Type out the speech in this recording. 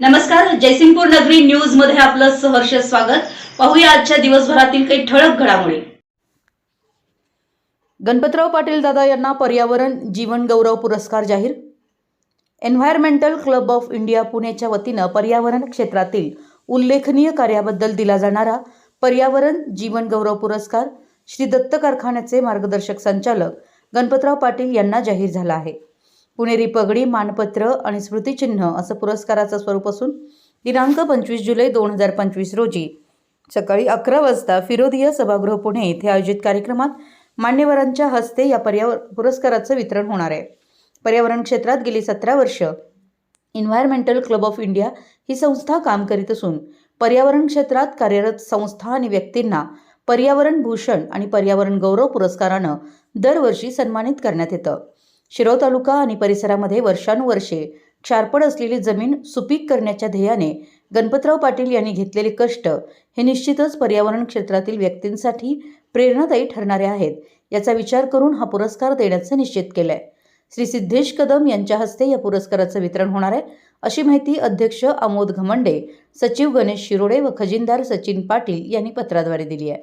नमस्कार जयसिंगपूर नगरी न्यूजमध्ये आपलं सहर्ष स्वागत. पाहूया आजच्या दिवसभरातील काही ठळक घडामोडी. गणपतराव पाटील दादा यांना पर्यावरण जीवन गौरव पुरस्कार जाहीर. एन्व्हायरमेंटल क्लब ऑफ इंडिया पुणेच्या वतीनं पर्यावरण क्षेत्रातील उल्लेखनीय कार्याबद्दल दिला जाणारा पर्यावरण जीवन गौरव पुरस्कार श्री दत्त कारखान्याचे मार्गदर्शक संचालक गणपतराव पाटील यांना जाहीर झाला आहे. पुणेरी पगडी मानपत्र आणि स्मृतिचिन्ह असं पुरस्काराचं स्वरूप असून दिनांक पंचवीस जुलै दोन हजार पंचवीस रोजी सकाळी अकरा वाजता फिरोदिया सभागृह पुणे येथे आयोजित कार्यक्रमात मान्यवरांच्या हस्ते या पर्यावर पुरस्काराचं वितरण होणार आहे. पर्यावरण क्षेत्रात गेली सतरा वर्ष इन्व्हायरमेंटल क्लब ऑफ इंडिया ही संस्था काम करीत असून पर्यावरण क्षेत्रात कार्यरत संस्था आणि व्यक्तींना पर्यावरण भूषण आणि पर्यावरण गौरव पुरस्कारानं दरवर्षी सन्मानित करण्यात येतं. शिरोळ तालुका आणि परिसरामध्ये वर्षानुवर्षे क्षारपड असलेली जमीन सुपीक करण्याच्या ध्येयाने गणपतराव पाटील यांनी घेतलेले कष्ट हे निश्चितच पर्यावरण क्षेत्रातील व्यक्तींसाठी प्रेरणादायी ठरणारे आहेत. याचा विचार करून हा पुरस्कार देण्याचं निश्चित केलंय. श्री सिद्धेश कदम यांच्या हस्ते या पुरस्काराचं वितरण होणार आहे. अशी माहिती अध्यक्ष आमोद घमंडे सचिव गणेश शिरोडे व खजिनदार सचिन पाटील यांनी पत्राद्वारे दिली आहे.